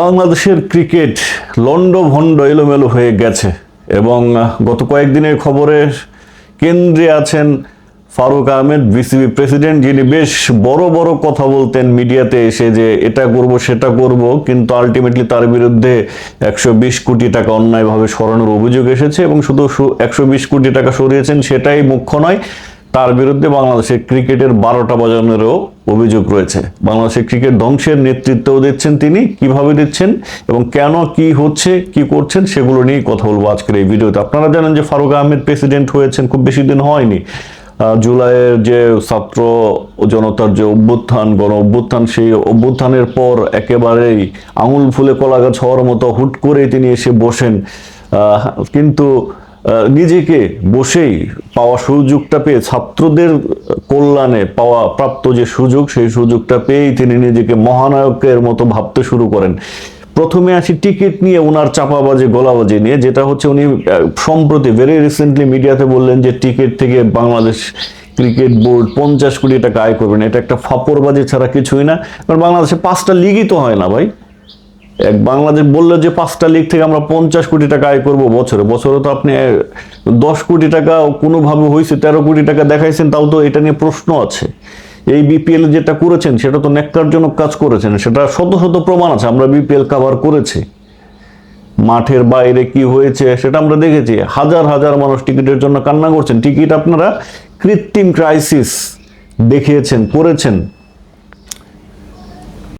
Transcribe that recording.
বাংলাদেশের ক্রিকেট লন্ডভন্ড এলোমেলো হয়ে গেছে এবং গত কয়েকদিনের খবরে কেন্দ্রে আছেন ফারুক আহমেদ, বিসিবি প্রেসিডেন্ট, যিনি বেশ বড় বড় কথা বলতেন মিডিয়াতে এসে যে এটা করব, সেটা করব, কিন্তু আলটিমেটলি তার বিরুদ্ধে একশো বিশ কোটি টাকা অন্যায়ভাবে সরানোর অভিযোগ এসেছে এবং শুধু একশো বিশ কোটি টাকা সরিয়েছেন সেটাই মুখ্য নয়। তার বিরুদ্ধে বাংলাদেশের ক্রিকেটের বারোটা বাজানোরও অভিযোগ রয়েছে। বাংলাদেশের ক্রিকেট ধ্বংসের নেতৃত্বও দিচ্ছেন তিনি, কীভাবে দিচ্ছেন এবং কেন, কি হচ্ছে, কি করছেন, সেগুলো নিয়েই কথা বলব আজকের এই ভিডিওতে। আপনারা জানেন যে ফারুক আহমেদ প্রেসিডেন্ট হয়েছেন, খুব বেশি দিন হয়নি। জুলাইয়ের যে ছাত্র জনতার যে অভ্যুত্থান, গণ অভ্যুত্থান, সেই অভ্যুত্থানের পর একেবারেই আঙুল ফুলে কলা গাছ হওয়ার মতো হুট করেই তিনি এসে বসেন। কিন্তু নিজেকে বসেই পাওয়া সুযোগটা পেয়ে, ছাত্রদের কল্যাণে পাওয়া প্রাপ্ত যে সুযোগ, সেই সুযোগটা পেয়েই তিনি নিজেকে মহানায়কের মতো ভাবতে শুরু করেন। প্রথমে আসি টিকিট নিয়ে ওনার চাপাবাজি, গলাবাজি নিয়ে, যেটা হচ্ছে উনি সম্প্রতি ভেরি রিসেন্টলি মিডিয়াতে বললেন যে টিকিট থেকে বাংলাদেশ ক্রিকেট বোর্ড পঞ্চাশ কোটি টাকা আয় করবেন এটা একটা ফাপড়বাজি ছাড়া কিছুই না। কারণ বাংলাদেশে পাঁচটা লিগই তো হয় না ভাই। এক বাংলাদেশ বলল যে পাঁচটা লিগ থেকে আমরা পঞ্চাশ কোটি টাকা আয় করব বছরে। বছরে তো আপনি দশ কোটি টাকা কোনোভাবে হয়েছে, তেরো কোটি টাকা দেখাইছেন, তাও তো এটা নিয়ে প্রশ্ন আছে। এই বিপিএল যেটা করেছেন, সেটা তো ন্যাক্কারজনক কাজ করেছেন। সেটা শত শত প্রমাণ আছে, আমরা বিপিএল কাভার করেছি। মাঠের বাইরে কি হয়েছে, সেটা আমরা দেখেছি। হাজার হাজার মানুষ টিকিটের জন্য কান্না করছেন। টিকিট আপনারা কৃত্রিম ক্রাইসিস দেখিয়েছেন, করেছেন।